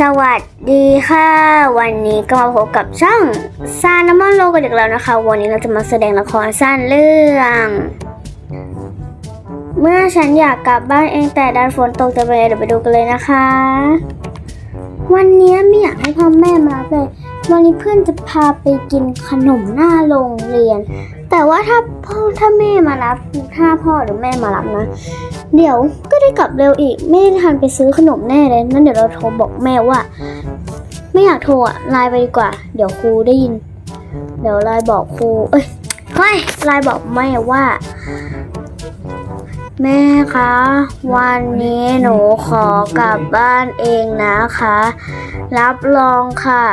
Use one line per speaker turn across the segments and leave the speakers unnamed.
สวัสดีค่ะ วันนี้ก็มาพบกับช่องซานามอนโลกันอีกแล้วนะคะ วันนี้เราจะมาแสดงละครสั้นเรื่อง เมื่อฉันอยากกลับบ้านเองแต่ดันฝนตกจะไปนเดี๋ยวไปดูกันเลยนะคะ วันนี้ไม่อยากให้พ่อแม่มาเลย วันนี้เพื่อนจะพาไปกินขนมหน้าโรงเรียน แต่ว่าถ้าพ่อถ้าแม่มารับถ้าพ่อหรือแม่มารับนะ เดี๋ยวก็ได้กลับเร็วอีกไม่ได้ทันไปซื้อขนมแน่เลยนั่นเดี๋ยวเราโทรบอกแม่ว่า ไม่อยากโทรอะไลน์ไปดีกว่า เดี๋ยวครูได้ยิน เดี๋ยวไลน์บอกครูเอ้ยเฮ้ยไลน์บอกแม่ว่า แม่คะ วันนี้หนูขอกลับบ้านเองนะคะ รับรองค่ะ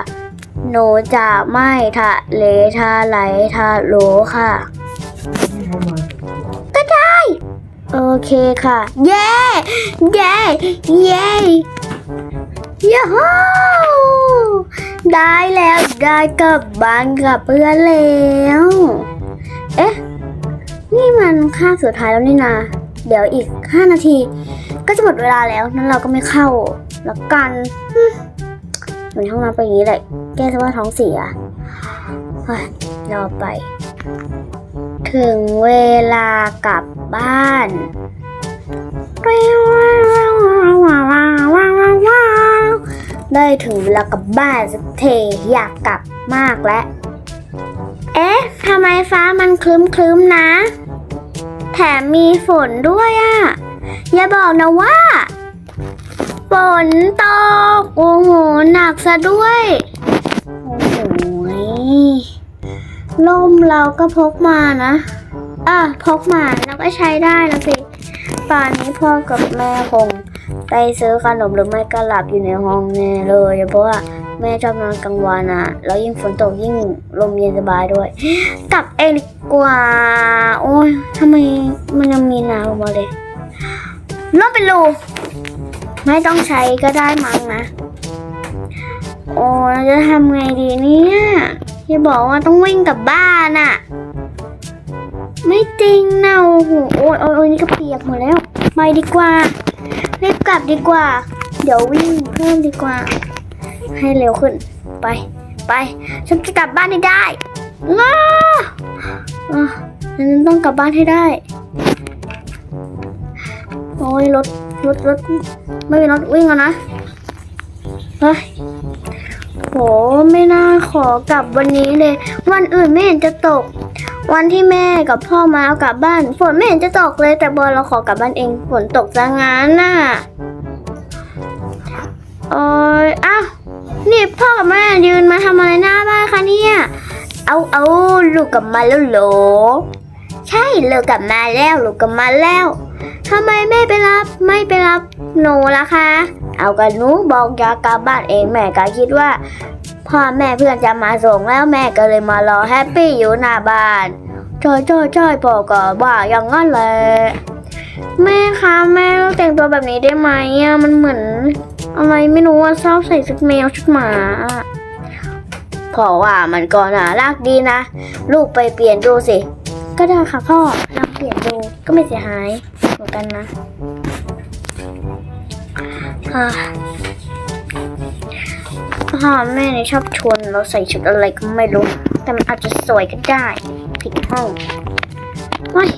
หนูจะไม่ทะเลทะไหลทะโหลค่ะ ก็ได้ โอเคค่ะ เย้เย้เย้ยูฮูได้แล้วได้กลับบ้านกับเพื่อนแล้ว เอ๊ะ นี่มันคาบสุดท้ายแล้วนี่นา เดี๋ยวอีก 5 นาที ก็จะหมดเวลาแล้วนั้นเราก็ไม่เข้าแล้วกัน มือนห้องน้ำไปอย่างนี้แหละ แก้สว่าท้องเสียรอไป ถึงเวลากลับบ้านได้ถึงเวลากลับบ้านสักทีอยากกลับมากแล้ว เอ๊ะทำไมฟ้ามันคลึ้มคลึ้มนะ แถมมีฝนด้วยอะ่ะ อย่าบอกนะว่า นตก โอ้โห หนักซะด้วย โอ้โหล่มเราก็พกมานะอะพกมาแล้วก็ใช้ได้แล้วสิป่านนี้พ่อกับแม่คงไปซื้อขนมหรือไม่ก็หลับอยู่ในห้องแน่เลยเพราะว่าแม่ชอบนอนกลางวันอะแล้วยิ่งฝนตกยิ่งลมเย็นสบายด้วย กลับเองดีกว่า โอ้ยทำไมมันยังมีน้ำออกมาเลยลบเป็นรู ไม่ต้องใช้ก็ได้มั้งนะ โอ้จะทำไงดีเนี่ยอย่าบอกว่าต้องวิ่งกลับบ้านอะไม่จริงนะโอ้โหโอ้ยโอ้ยโอ้ยนี่ก็เปียกหมดแล้วไปดีกว่ารีบกลับดีกว่า เดี๋ยววิ่งเพิ่มดีกว่า ให้เร็วขึ้นไปไป ฉันจะกลับบ้านให้ได้ง้าอะฉันต้องกลับบ้านให้ได้ โอ้ยรถ รถรถไม่มีรถวิ่งแล้วนะเฮ้ยโหไม่น่าขอกลับวันนี้เลย วันอื่นไม่เห็นจะตก วันที่แม่กับพ่อมาเอากลับบ้าน ฝนไม่เห็นจะตกเลย แต่บอลเราขอกลับบ้านเองฝนตกซะงั้นน่ะโอ้ยอ้าวนี่พ่อกับแม่ยืนมาทำอะไรหน้าบ้านคะเนี่ยเอาเอาลูกกลับมาแล้วเหรอใช่ลูกกลับมาแล้วลูกกลับมาแล้ว ทำไมไม่ไปรับไม่ไปรับหนูล่ะคะ เอากันหนูบอกจะกลับบ้านเองแม่ก็คิดว่าพ่อแม่เพื่อนจะมาส่งแล้วแม่ก็เลยมารอแฮปปี้อยู่หน้าบ้านใช่ใช่ใช่พ่อก็ว่าอย่างนั้นแหละแม่คะแม่ต้องแต่งตัวแบบนี้ได้ไหมอะมันเหมือน อะไรไม่รู้ว่าชอบใส่ชุดแมวชุดหมาอะเพราะว่ามันก็น่ารักดีนะ ลูกไปเปลี่ยนดูสิ ก็ได้ค่ะพ่อลองเปลี่ยนดูก็ไม่เสียหาย เหมือนกันนะพ่อแม่เนี่ยชอบชวนเราใส่ชุดอะไรก็ไม่รู้ แต่มันอาจจะสวยก็ได้ผิดห้องว้าย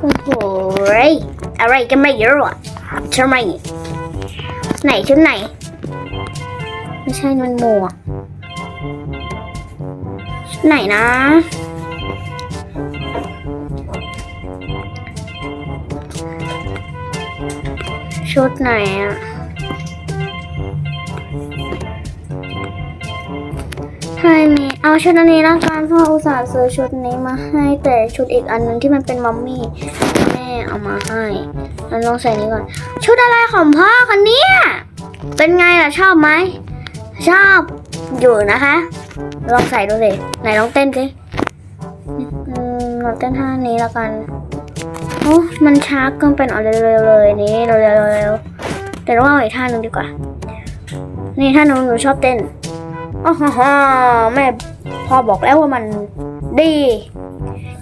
โอ้โหอะไรก็ไม่รู้อะทำไมไหนชุดไหน ไม่ใช่มันหมวกชุดไหนนะ ชุดไหนอะใช่มีเอาชุดอันนี้ละกันพ่ออุตส่าห์ซื้อชุดนี้มาให้แต่ชุดอีกอันนึงที่มันเป็นมัมมี่แม่เอามาให้แล้วลองใส่นี้ก่อน ชุดอะไรของพ่อคะเนี่ยเป็นไงล่ะชอบไหมชอบอยู่นะคะ ลองใส่ดูสิไหนลองเต้นสิลองเต้นท่านี้ละกัน โอ้มันช้าเกินไปหน่อยเร็วๆเลยนี่เร็วๆเร็วแต่ว่าอีกท่านึงดีกว่า นี่ท่านึงหนูชอบเต้นอ๋อฮ่าแม่พ่อบอกแล้วว่ามันดี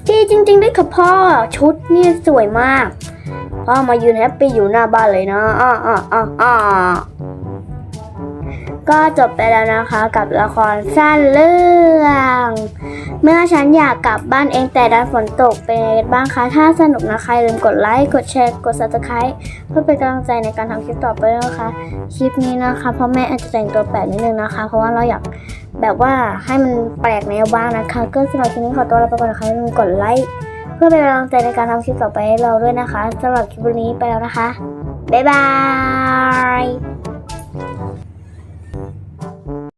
ดีจริงๆด้วยค่ะพ่อชุดนี่สวยมากพ่อมายืนแฮปปี้อยู่หน้าบ้านเลยนะอ้าอ้าอ้าอ้า ก็จบไปแล้วนะคะกับละครสั้นเรื่อง เมื่อฉันอยากกลับบ้านเองแต่ดันฝนตกเป็นยังไงบ้างคะ ถ้าสนุกนะคะอย่าลืมกดไลค์ กดแชร์ กด subscribe เพื่อเป็นกำลังใจในการทำคลิปต่อไปนะคะ คลิปนี้นะคะพ่อแม่อาจจะแต่งตัวแปลกนิดนึงนะคะ เพราะว่าเราอยากแบบว่าให้มันแปลกแนวบ้างนะคะ ก็สำหรับคลิปนี้ขอตัวลาไปก่อนนะคะอย่าลืมกดไลค์เพื่อเป็นกำลังใจในการทำคลิปต่อไปให้เราด้วยนะคะสำหรับคลิปวันนี้ไปแล้วนะคะบ๊ายบาย